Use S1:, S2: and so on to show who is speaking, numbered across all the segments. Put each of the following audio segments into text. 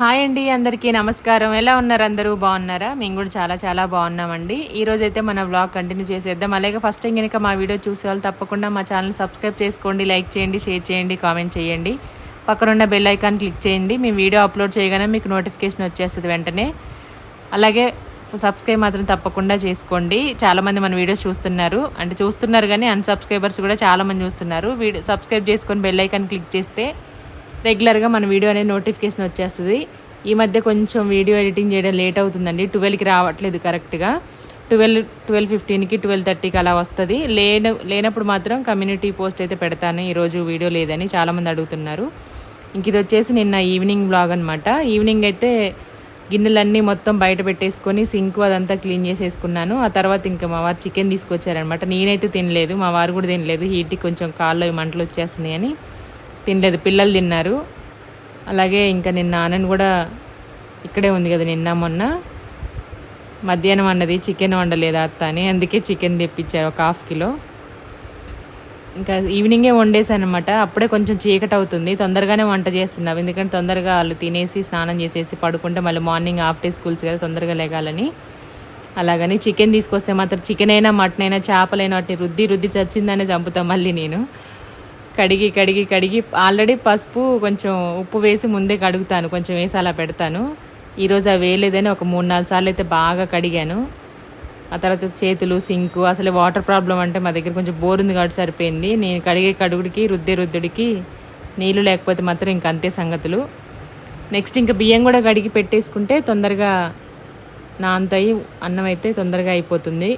S1: Hi అండి అందరికీ నమస్కారం. ఎలా ఉన్నారు అందరూ? బాగున్నారా? మేము కూడా చాలా చాలా బాగున్నామండి. ఈ రోజు అయితే మన వ్లాగ్ కంటిన్యూ చేసేద్దాం. అలాగే ఫస్ట్ టైం కనుక మా వీడియో చూసే వాళ్ళు తప్పకుండా మా ఛానల్ సబ్స్క్రైబ్ చేసుకోండి లైక్ చేయండి షేర్ చేయండి కామెంట్ చేయండి. పక్కనున్న బెల్ ఐకాన్ క్లిక్ చేయండి. మేము వీడియో అప్లోడ్ చేయగానే మీకు నోటిఫికేషన్ వచ్చేస్తుంది వెంటనే. అలాగే సబ్స్క్రైబ్ మాత్రం తప్పకుండా చేసుకోండి. చాలామంది మన వీడియోస్ చూస్తున్నారు. అంటే చూస్తున్నారు కానీ అన్సబ్స్క్రైబర్స్ కూడా చాలామంది చూస్తున్నారు. వీడియో సబ్స్క్రైబ్ చేసుకొని బెల్ ఐకాన్ క్లిక్ చేస్తే రెగ్యులర్గా మన వీడియో అనేది నోటిఫికేషన్ వచ్చేస్తుంది. ఈ మధ్య కొంచెం వీడియో ఎడిటింగ్ చేయడం లేట్ అవుతుందండి. ట్వెల్వ్కి రావట్లేదు కరెక్ట్గా. ట్వెల్వ్ ట్వెల్వ్ ఫిఫ్టీన్కి ట్వెల్వ్ థర్టీకి అలా వస్తుంది. లేన లేనప్పుడు మాత్రం కమ్యూనిటీ పోస్ట్ అయితే పెడతాను. ఈరోజు వీడియో లేదని చాలామంది అడుగుతున్నారు. ఇంక ఇది వచ్చేసి నిన్న ఈవినింగ్ బ్లాగ్ అనమాట ఈవినింగ్ అయితే గిన్నెలన్నీ మొత్తం బయట పెట్టేసుకొని సింక్ అదంతా క్లీన్ చేసేసుకున్నాను. ఆ తర్వాత ఇంకా మా వారు చికెన్ తీసుకొచ్చారనమాట నేనైతే తినలేదు మా వారు కూడా తినలేదు. హీట్కి కొంచెం కాళ్ళు మంటలు వచ్చేస్తున్నాయి అని తినలేదు. పిల్లలు తిన్నారు. అలాగే ఇంకా నిన్న ఆనంద్ కూడా ఇక్కడే ఉంది కదా నిన్న మొన్న. మధ్యాహ్నం అన్నది చికెన్ వండలేదు అత్త అని. అందుకే చికెన్ తెప్పించారు ఒక హాఫ్ కిలో. ఇంకా ఈవినింగే వండేసాను అనమాట అప్పుడే కొంచెం చీకటి అవుతుంది. తొందరగానే వంట చేస్తున్నాం ఎందుకంటే తొందరగా వాళ్ళు తినేసి స్నానం చేసేసి పడుకుంటే మళ్ళీ మార్నింగ్ హాఫ్ డే స్కూల్స్ కదా తొందరగా లేగాలని. అలాగని చికెన్ తీసుకొస్తే మాత్రం చికెన్ అయినా మటన్ అయినా చేపలైనా వాటిని రుద్ది రుద్ది చచ్చిందనే చంపుతాం మళ్ళీ నేను. కడిగి కడిగి కడిగి ఆల్రెడీ పసుపు కొంచెం ఉప్పు వేసి ముందే కడుగుతాను కొంచెం వేసి అలా పెడతాను. ఈరోజు అవి వేయలేదని ఒక మూడు నాలుగు సార్లు అయితే బాగా కడిగాను. ఆ తర్వాత చేతులు సింకు అసలు వాటర్ ప్రాబ్లం అంటే మా దగ్గర కొంచెం బోర్ ఉంది కాబట్టి సరిపోయింది. నేను కడిగే కడుగుడికి రుద్దే రుద్దుడికి నీళ్ళు లేకపోతే మాత్రం ఇంక అంతే సంగతులు. నెక్స్ట్ ఇంకా బియ్యం కూడా కడిగి పెట్టేసుకుంటే తొందరగా నాంతయి అన్నం అయితే తొందరగా అయిపోతుంది.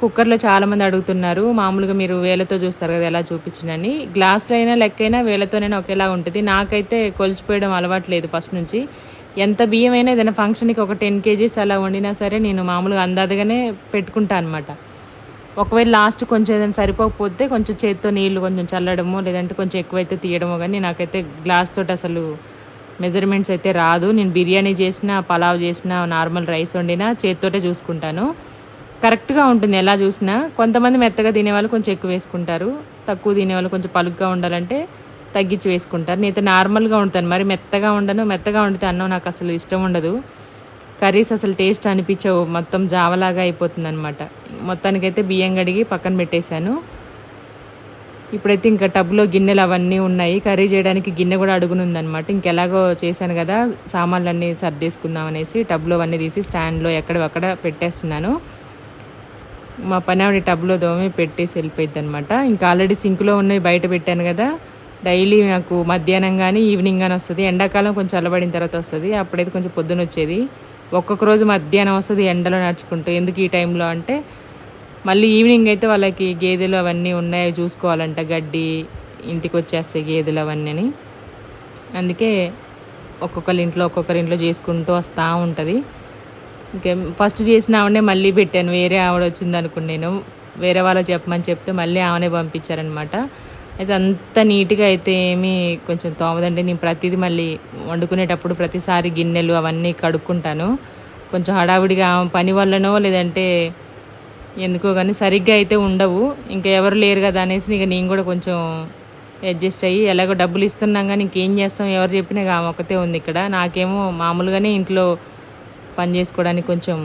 S1: కుక్కర్లో చాలామంది అడుగుతున్నారు మామూలుగా మీరు వేలతో చూస్తారు కదా ఎలా చూపించినని గ్లాస్ అయినా లెక్కైనా వేలతోనైనా ఒకేలా ఉంటుంది. నాకైతే కొలిచిపోయడం అలవాట్లేదు ఫస్ట్ నుంచి. ఎంత బియ్యం అయినా ఏదైనా ఫంక్షన్కి ఒక టెన్ కేజీస్ అలా వండినా సరే నేను మామూలుగా అందాదుగానే పెట్టుకుంటాను అనమాట ఒకవేళ లాస్ట్ కొంచెం ఏదైనా సరిపోకపోతే కొంచెం చేత్తో నీళ్ళు కొంచెం చల్లడము లేదంటే కొంచెం ఎక్కువైతే తీయడమో కానీ నాకైతే గ్లాస్ తోటి అసలు మెజర్మెంట్స్ అయితే రాదు. నేను బిర్యానీ చేసిన పలావ్ చేసిన నార్మల్ రైస్ వండినా చేత్తోటే చూసుకుంటాను. కరెక్ట్గా ఉంటుంది ఎలా చూసినా. కొంతమంది మెత్తగా తినేవాళ్ళు కొంచెం ఎక్కువ వేసుకుంటారు. తక్కువ తినేవాళ్ళు కొంచెం పలుగ్గా ఉండాలంటే తగ్గించి వేసుకుంటారు. నేనైతే నార్మల్గా ఉంటాను మరి మెత్తగా ఉండను మెత్తగా వండితే అన్నం నాకు అసలు ఇష్టం ఉండదు. కర్రీస్ అసలు టేస్ట్ అనిపించవు. మొత్తం జావలాగా అయిపోతుంది అనమాట మొత్తానికైతే బియ్యం కడిగి పక్కన పెట్టేశాను. ఇప్పుడైతే ఇంకా టబ్లో గిన్నెలు అవన్నీ ఉన్నాయి. కర్రీ చేయడానికి గిన్నె కూడా అడుగునుందనమాట ఇంకెలాగో చేశాను కదా సామాన్లన్నీ సర్దేసుకుందాం అనేసి టబ్లో అవన్నీ తీసి స్టాండ్లో ఎక్కడక్కడ పెట్టేస్తున్నాను. మా పని ఆవిడ టబ్లో దోమి పెట్టేసి వెళ్ళిపోయింది అనమాట ఇంకా ఆల్రెడీ సింక్లో ఉన్నవి బయట పెట్టాను కదా. డైలీ నాకు మధ్యాహ్నం కానీ ఈవినింగ్ కానీ వస్తుంది. ఎండాకాలం కొంచెం చల్లబడిన తర్వాత వస్తుంది. అప్పుడైతే కొంచెం పొద్దున వచ్చేది. ఒక్కొక్క రోజు మధ్యాహ్నం వస్తుంది ఎండలో నడుచుకుంటూ. ఎందుకు ఈ టైంలో అంటే మళ్ళీ ఈవినింగ్ అయితే వాళ్ళకి గేదెలు అవన్నీ ఉన్నాయో చూసుకోవాలంట. గడ్డి ఇంటికి వచ్చేస్తాయి గేదెలు అవన్నీ అని. అందుకే ఒక్కొక్కరి ఇంట్లో ఒక్కొక్కరి ఇంట్లో చేసుకుంటూ వస్తూ ఉంటుంది. ఇంకే ఫస్ట్ చేసిన ఆవిడనే మళ్ళీ పెట్టాను. వేరే ఆవిడ వచ్చింది అనుకుని నేను. వేరే వాళ్ళు చెప్పమని చెప్తే మళ్ళీ ఆమెనే పంపించారనమాట అయితే అంత నీట్గా అయితే ఏమీ కొంచెం తోమదంటే నేను ప్రతిదీ మళ్ళీ వండుకునేటప్పుడు ప్రతిసారి గిన్నెలు అవన్నీ కడుక్కుంటాను. కొంచెం హడావిడిగా ఆమె పని వల్లనో లేదంటే ఎందుకో కానీ సరిగ్గా అయితే ఉండవు. ఇంకా ఎవరు లేరు కదా అనేసి ఇక నేను కూడా కొంచెం అడ్జస్ట్ అయ్యి ఎలాగో డబ్బులు ఇస్తున్నాం కానీ ఇంకేం చేస్తాం? ఎవరు చెప్పినా ఆమె ఒకతే ఉంది ఇక్కడ. నాకేమో మామూలుగానే ఇంట్లో పని చేసుకోవడానికి కొంచెం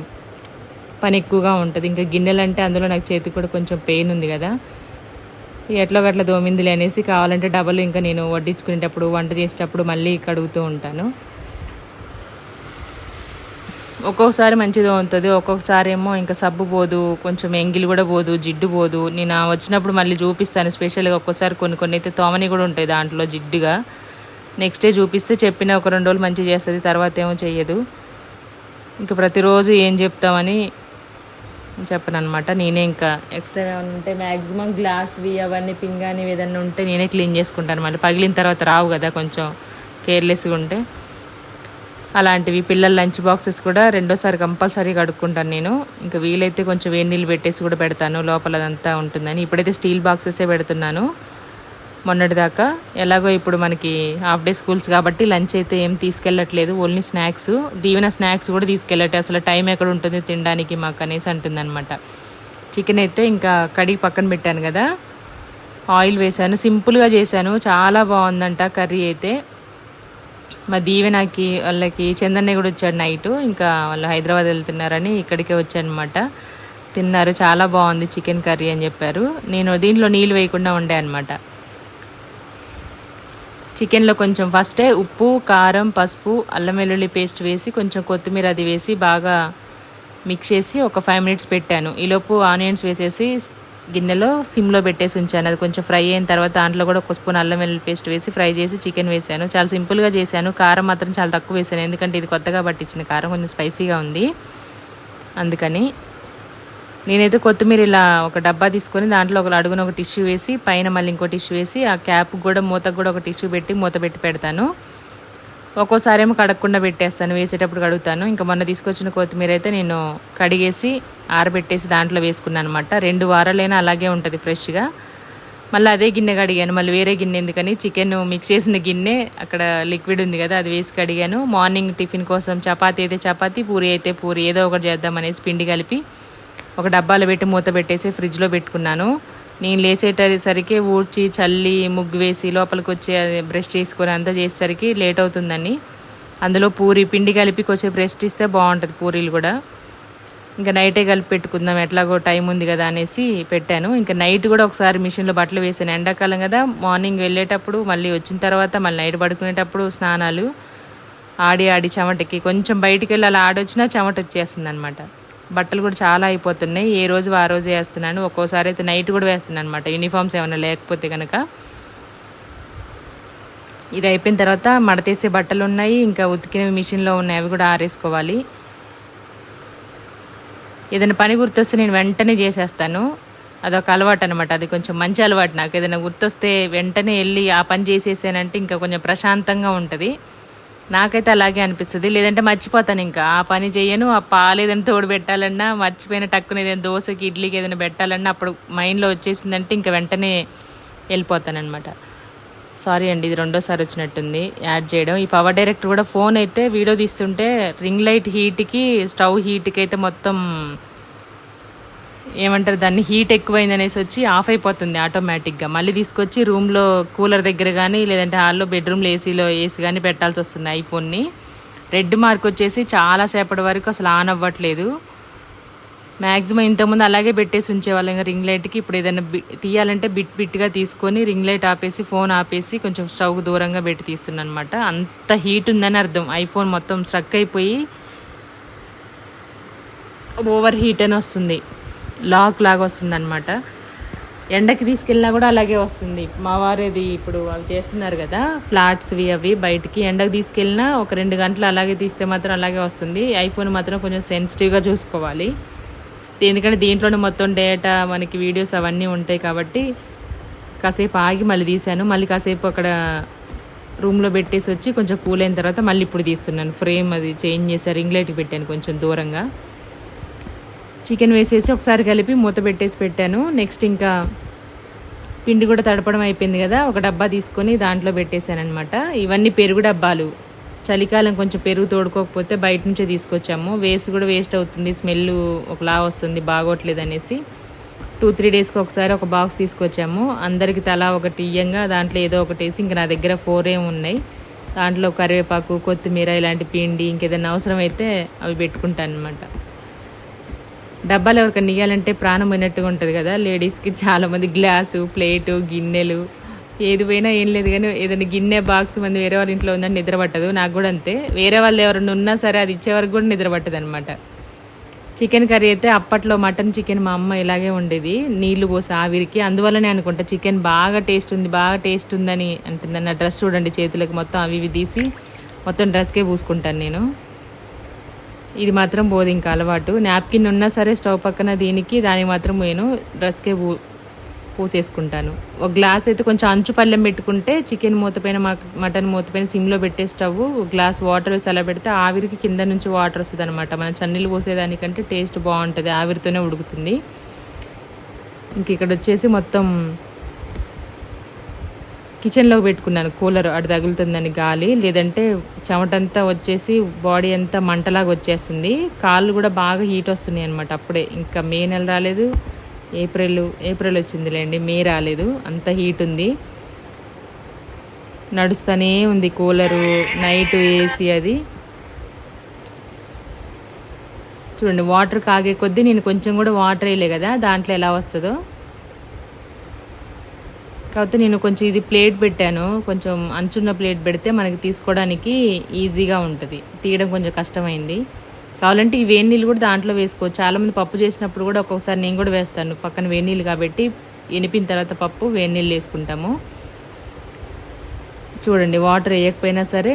S1: పని ఎక్కువగా ఉంటుంది. ఇంకా గిన్నెలు అంటే అందులో నాకు చేతికి కూడా కొంచెం పెయిన్ ఉంది కదా. ఇక ఎట్లో గట్ల దోమిందిలే అనేసి కావాలంటే డబల్ ఇంకా నేను వడ్డించుకునేటప్పుడు వంట చేసేటప్పుడు మళ్ళీ కడుగుతూ ఉంటాను. ఒక్కొక్కసారి మంచిది ఉంటుంది ఒక్కొక్కసారి ఏమో ఇంకా సబ్బు పోదు కొంచెం ఎంగిలి కూడా పోదు జిడ్డు పోదు. నేను వచ్చినప్పుడు మళ్ళీ చూపిస్తాను స్పెషల్గా ఒక్కోసారి కొన్ని కొన్ని అయితే తోమని కూడా ఉంటాయి దాంట్లో జిడ్డుగా. నెక్స్ట్ డే చూపిస్తే చెప్పిన ఒక రెండు రోజులు మంచిగా చేస్తుంది తర్వాత ఏమో చెయ్యదు. ఇంకా ప్రతిరోజు ఏం చెప్తామని చెప్పను అనమాట నేనే ఇంకా ఎక్స్ట్రా ఏమైనా ఉంటే మ్యాక్సిమం గ్లాస్వి అవన్నీ పింగాని ఏదన్నా ఉంటే నేనే క్లీన్ చేసుకుంటాను మళ్ళీ పగిలిన తర్వాత రావు కదా కొంచెం కేర్లెస్గా ఉంటే. అలాంటివి పిల్లల లంచ్ బాక్సెస్ కూడా రెండోసారి కంపల్సరీ కడుక్కుంటాను నేను. ఇంకా వీలైతే కొంచెం వేడి నీళ్ళు పెట్టేసి కూడా పెడతాను. లోపల అదంతా ఉంటుందని. ఇప్పుడైతే స్టీల్ బాక్సెసే పెడుతున్నాను. మొన్నటిదాకా ఎలాగో ఇప్పుడు మనకి హాఫ్ డే స్కూల్స్ కాబట్టి లంచ్ అయితే ఏం తీసుకెళ్ళట్లేదు. ఓన్లీ స్నాక్స్ దీవెన స్నాక్స్ కూడా తీసుకెళ్ళట్టే అసలు టైం ఎక్కడ ఉంటుంది తినడానికి మాకు అనేసి అంటుందన్నమాట. చికెన్ అయితే ఇంకా కడిగి పక్కన పెట్టాను కదా. ఆయిల్ వేసాను సింపుల్గా చేశాను. చాలా బాగుందంట కర్రీ అయితే. మా దీవెనకి వాళ్ళకి చందన్నయ్య కూడా వచ్చాడు నైట్. ఇంకా వాళ్ళు హైదరాబాద్ వెళ్తున్నారని ఇక్కడికే వచ్చానమాట తిన్నారు. చాలా బాగుంది చికెన్ కర్రీ అని చెప్పారు. నేను దీంట్లో నీళ్ళు వేయకుండా ఉండే అనమాట చికెన్లో కొంచెం ఫస్టే ఉప్పు కారం పసుపు అల్లం వెల్లుల్లి పేస్ట్ వేసి కొంచెం కొత్తిమీర అది వేసి బాగా మిక్స్ చేసి ఒక ఫైవ్ మినిట్స్ పెట్టాను. ఈలోపు ఆనియన్స్ వేసేసి గిన్నెలో సిమ్లో పెట్టేసి ఉంచాను. అది కొంచెం ఫ్రై అయిన తర్వాత దాంట్లో కూడా ఒక స్పూన్ అల్లం వెల్లుల్లి పేస్ట్ వేసి ఫ్రై చేసి చికెన్ వేసాను. చాలా సింపుల్గా చేశాను. కారం మాత్రం చాలా తక్కువ వేసాను. ఎందుకంటే ఇది కొత్తగా పట్టించిన కారం కొంచెం స్పైసీగా ఉంది. అందుకని నేనైతే కొత్తిమీర ఇలా ఒక డబ్బా తీసుకొని దాంట్లో ఒక అడుగున ఒక టిష్యూ వేసి పైన మళ్ళీ ఇంకో టిష్యూ వేసి ఆ క్యాప్ కూడా మూతకు కూడా ఒక టిష్యూ పెట్టి మూత పెట్టి పెడతాను. ఒక్కోసారి ఏమో కడగకుండా పెట్టేస్తాను వేసేటప్పుడు కడుగుతాను. ఇంకా మొన్న తీసుకొచ్చిన కొత్తిమీర అయితే నేను కడిగేసి ఆరబెట్టేసి దాంట్లో వేసుకున్నాను అనమాట రెండు వారాలైనా అలాగే ఉంటుంది ఫ్రెష్గా. మళ్ళీ అదే గిన్నె కడిగాను. మళ్ళీ వేరే గిన్నె ఎందుకని చికెన్ మిక్స్ చేసిన గిన్నె అక్కడ లిక్విడ్ ఉంది కదా అది వేసి కడిగాను. మార్నింగ్ టిఫిన్ కోసం చపాతీ అయితే చపాతీ పూరి అయితే పూరి ఏదో ఒకటి చేద్దాం అనేసి పిండి కలిపి ఒక డబ్బాలో పెట్టి మూత పెట్టేసి ఫ్రిడ్జ్లో పెట్టుకున్నాను. నేను లేచేటసరికి ఊడ్చి చల్లి ముగ్గు వేసి లోపలికి వచ్చి బ్రష్ చేసుకొని అంతా చేసేసరికి లేట్ అవుతుందని. అందులో పూరి పిండి కలిపి కొంచెం బ్రెస్ట్ ఇస్తే బాగుంటుంది పూరీలు కూడా. ఇంకా నైటే కలిపి పెట్టుకుందాం ఎట్లాగో టైం ఉంది కదా అనేసి పెట్టాను. ఇంకా నైట్ కూడా ఒకసారి మిషన్లో బట్టలు వేసాను. ఎండాకాలం కదా మార్నింగ్ వెళ్ళేటప్పుడు మళ్ళీ వచ్చిన తర్వాత మళ్ళీ నైట్ పడుకునేటప్పుడు స్నానాలు ఆడి ఆడి చెమటకి. కొంచెం బయటికి వెళ్ళి అలా ఆడొచ్చినా చెమట వచ్చేస్తుంది అనమాట బట్టలు కూడా చాలా అయిపోతున్నాయి. ఏ రోజు ఆ రోజు వేస్తున్నాను. ఒక్కోసారి అయితే నైట్ కూడా వేస్తున్నాను అనమాట యూనిఫామ్స్ ఏమైనా లేకపోతే కనుక ఇది అయిపోయిన తర్వాత మడతేసే బట్టలు ఉన్నాయి. ఇంకా ఉతికిన మిషన్లో ఉన్నాయి. అవి కూడా ఆరేసుకోవాలి. ఏదైనా పని గుర్తొస్తే నేను వెంటనే చేసేస్తాను. అదొక అలవాటు అనమాట అది కొంచెం మంచి అలవాటు నాకు. ఏదైనా గుర్తొస్తే వెంటనే వెళ్ళి ఆ పని చేసేసానంటే ఇంకా కొంచెం ప్రశాంతంగా ఉంటుంది. నాకైతే అలాగే అనిపిస్తుంది. లేదంటే మర్చిపోతాను ఇంకా. ఆ పని చేయను ఆ పాలు ఏదైనా తోడు పెట్టాలన్నా మర్చిపోయిన టక్కున ఏదైనా దోశకి ఇడ్లీకి ఏదైనా పెట్టాలన్నా అప్పుడు మైండ్లో వచ్చేసిందంటే ఇంకా వెంటనే వెళ్ళిపోతానమాట సారీ అండి ఇది రెండోసారి వచ్చినట్టుంది. యాడ్ చేయడం. ఈ పవర్ డైరెక్టర్ కూడా ఫోన్ అయితే వీడియో తీస్తుంటే రింగ్ లైట్ హీట్కి స్టవ్ హీట్కి అయితే మొత్తం ఏమంటారు దాన్ని హీట్ ఎక్కువైంది అనేసి వచ్చి ఆఫ్ అయిపోతుంది ఆటోమేటిక్గా. మళ్ళీ తీసుకొచ్చి రూమ్లో కూలర్ దగ్గర కానీ లేదంటే హాల్లో బెడ్రూమ్లో ఏసీలో ఏసీ కానీ పెట్టాల్సి వస్తుంది ఐఫోన్ని. రెడ్ మార్క్ వచ్చేసి చాలాసేపటి వరకు అసలు ఆన్ అవ్వట్లేదు. మ్యాక్సిమం ఇంతకుముందు అలాగే పెట్టేసి ఉంచేవాళ్ళం ఇంకా రింగ్ లైట్కి. ఇప్పుడు ఏదైనా బి తీయాలంటే బిట్ బిట్గా తీసుకొని రింగ్ లైట్ ఆపేసి ఫోన్ ఆపేసి కొంచెం స్టవ్ దూరంగా పెట్టి తీస్తున్నాను అనమాట అంత హీట్ ఉందని అర్థం. ఐఫోన్ మొత్తం స్ట్రక్ అయిపోయి ఓవర్ హీట్ అని వస్తుంది. లాక్ లాగా వస్తుంది అనమాట ఎండకి తీసుకెళ్ళినా కూడా అలాగే వస్తుంది. మా వారు ఇప్పుడు అవి చేస్తున్నారు కదా ఫ్లాట్స్వి అవి బయటికి ఎండకు తీసుకెళ్ళినా ఒక రెండు గంటలు అలాగే తీస్తే మాత్రం అలాగే వస్తుంది. ఐఫోన్ మాత్రం కొంచెం సెన్సిటివ్గా చూసుకోవాలి. ఎందుకంటే దీంట్లోనే మొత్తం డేటా మనకి వీడియోస్ అవన్నీ ఉంటాయి కాబట్టి కాసేపు ఆగి మళ్ళీ తీశాను. మళ్ళీ కాసేపు అక్కడ రూమ్లో పెట్టేసి వచ్చి కొంచెం కూల్ అయిన తర్వాత మళ్ళీ ఇప్పుడు తీస్తున్నాను. ఫ్రేమ్ అది చేంజ్ చేసి రింగ్ లైట్కి పెట్టాను కొంచెం దూరంగా. చికెన్ వేసేసి ఒకసారి కలిపి మూత పెట్టేసి పెట్టాను. నెక్స్ట్ ఇంకా పిండి కూడా తడపడం అయిపోయింది కదా ఒక డబ్బా తీసుకొని దాంట్లో పెట్టేశాను అనమాట ఇవన్నీ పెరుగు డబ్బాలు. చలికాలం కొంచెం పెరుగు తోడుకోకపోతే బయట నుంచే తీసుకొచ్చాము. వేస్ట్ కూడా వేస్ట్ అవుతుంది స్మెల్ ఒకలా వస్తుంది బాగోట్లేదు అనేసి. టూ త్రీ డేస్కి ఒకసారి ఒక బాక్స్ తీసుకొచ్చాము. అందరికి తలా ఒకటి ఇయ్యంగా దాంట్లో ఏదో ఒకటి వేసి ఇంకా నా దగ్గర ఫోర్ ఏమి ఉన్నాయి. దాంట్లో కరివేపాకు కొత్తిమీర ఇలాంటి పిండి ఇంకేదైనా అవసరం అయితే అవి పెట్టుకుంటాను అనమాట డబ్బాలు ఎవరికైనా ఇయ్యాలంటే ప్రాణం పోయినట్టుగా ఉంటుంది కదా. లేడీస్కి చాలామంది గ్లాసు ప్లేటు గిన్నెలు ఏది పోయినా ఏం లేదు కానీ ఏదైనా గిన్నె బాక్స్ మంది వేరే వాళ్ళ ఇంట్లో ఉందని నిద్ర పట్టదు. నాకు కూడా అంతే. వేరే వాళ్ళు ఎవరైనా ఉన్నా సరే అది ఇచ్చే వరకు కూడా నిద్ర పట్టదు అనమాట చికెన్ కర్రీ అయితే అప్పట్లో మటన్ చికెన్ మా అమ్మ ఇలాగే ఉండేది. నీళ్ళు పోసి ఆవిరికి. అందువల్లనే అనుకుంటా చికెన్ బాగా టేస్ట్ ఉంది బాగా టేస్ట్ ఉందని అంటుంది నా డ్రెస్ చూడండి చేతులకు మొత్తం అవి ఇవి తీసి మొత్తం డ్రెస్కే పూసుకుంటాను నేను. ఇది మాత్రం పోదు ఇంకా అలవాటు. నాప్కిన్ ఉన్నా సరే స్టవ్ పక్కన దీనికి దానికి మాత్రం నేను డ్రెస్కే పూ పూసేసుకుంటాను. ఒక గ్లాస్ అయితే కొంచెం అంచు పళ్ళెం పెట్టుకుంటే చికెన్ మూతపైన మటన్ మూతపైన సిమ్లో పెట్టే స్టవ్ గ్లాస్ వాటర్ చల్ల పెడితే ఆవిరికి కింద నుంచి వాటర్ వస్తుంది అనమాట మనం చన్నీళ్ళు పోసేదానికంటే టేస్ట్ బాగుంటుంది ఆవిరితోనే ఉడుకుతుంది. ఇంక ఇక్కడ వచ్చేసి మొత్తం కిచెన్లో పెట్టుకున్నాను. కూలర్ అటు తగులుతుందని గాలి లేదంటే చెమటంతా వచ్చేసి బాడీ అంతా మంటలాగా వచ్చేస్తుంది. కాళ్ళు కూడా బాగా హీట్ వస్తున్నాయి అనమాట అప్పుడే. ఇంకా మే నెల రాలేదు ఏప్రిల్ ఏప్రిల్ వచ్చిందిలేండి మే రాలేదు. అంత హీట్ ఉంది. నడుస్తూనే ఉంది కూలరు నైట్ ఏసీ అది. చూడండి వాటర్ కాగే కొద్దీ నేను కొంచెం కూడా వాటర్ వేయలే కదా దాంట్లో ఎలా వస్తుందో. కాకపోతే నేను కొంచెం ఇది ప్లేట్ పెట్టాను. కొంచెం అంచున్న ప్లేట్ పెడితే మనకి తీసుకోవడానికి ఈజీగా ఉంటుంది. తీయడం కొంచెం కష్టమైంది. కావాలంటే ఈ వేడి నీళ్ళు కూడా దాంట్లో వేసుకోవచ్చు. చాలామంది పప్పు చేసినప్పుడు కూడా ఒక్కొక్కసారి నేను కూడా వేస్తాను. పక్కన వేడి నీళ్ళు కాబట్టి ఎనిపిన తర్వాత పప్పు వేడి నీళ్ళు వేసుకుంటాము. చూడండి వాటర్ వేయకపోయినా సరే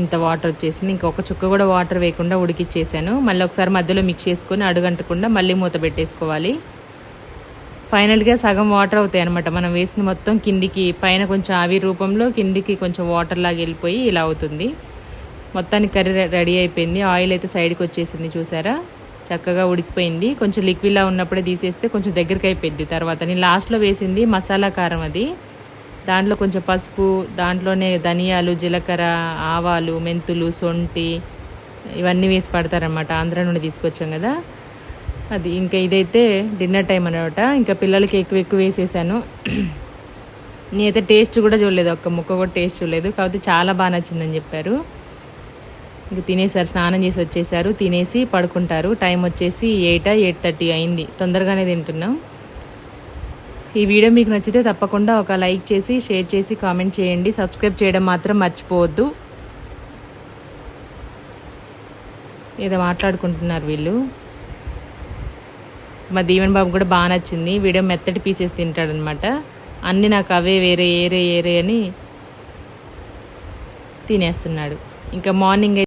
S1: ఇంత వాటర్ వచ్చేసింది. ఇంకొక చుక్క కూడా వాటర్ వేయకుండా ఉడికిచ్చేసాను. మళ్ళీ ఒకసారి మధ్యలో మిక్స్ చేసుకొని అడుగంటకుండా మళ్ళీ మూత పెట్టేసుకోవాలి. ఫైనల్గా సగం వాటర్ అవుతాయి అనమాట మనం వేసిన మొత్తం కిందికి పైన కొంచెం ఆవిరి రూపంలో కిందికి కొంచెం వాటర్ లాగా వెళ్ళిపోయి ఇలా అవుతుంది. మొత్తానికి కర్రీ రెడీ అయిపోయింది. ఆయిల్ అయితే సైడ్కి వచ్చేసింది చూసారా? చక్కగా ఉడికిపోయింది. కొంచెం లిక్విడ్లా ఉన్నప్పుడే తీసేస్తే కొంచెం దగ్గరికి అయిపోయింది తర్వాత. నేను లాస్ట్లో వేసింది మసాలా కారం అది. దాంట్లో కొంచెం పసుపు దాంట్లోనే ధనియాలు జీలకర్ర ఆవాలు మెంతులు సొంటి ఇవన్నీ వేసి పడతారనమాట ఆంధ్ర నుండి తీసుకొచ్చాం కదా. అది ఇంకా ఇదైతే డిన్నర్ టైం అనమాట ఇంకా పిల్లలకి ఎక్కువ ఎక్కువ వేసేసాను. నేనైతే టేస్ట్ కూడా చూడలేదు. ఒక్క ముక్క కూడా టేస్ట్ చూడలేదు. కాకపోతే చాలా బాగా నచ్చిందని చెప్పారు. ఇంక తినేసారు స్నానం చేసి వచ్చేసారు. తినేసి పడుకుంటారు. టైం వచ్చేసి ఎయిట్ ఎయిట్ థర్టీ అయింది. తొందరగానే తింటున్నాం. ఈ వీడియో మీకు నచ్చితే తప్పకుండా ఒక లైక్ చేసి షేర్ చేసి కామెంట్ చేయండి. సబ్స్క్రైబ్ చేయడం మాత్రం మర్చిపోవద్దు. ఏదో మాట్లాడుకుంటున్నారు వీళ్ళు. మా దీవెన్ బాబు కూడా బాగా నచ్చింది. వీడియో మెత్తటి పీసెస్ తింటాడనమాట అన్నీ నాకు అవే వేరే ఏరే ఏరే అని తినేస్తున్నాడు. ఇంకా మార్నింగ్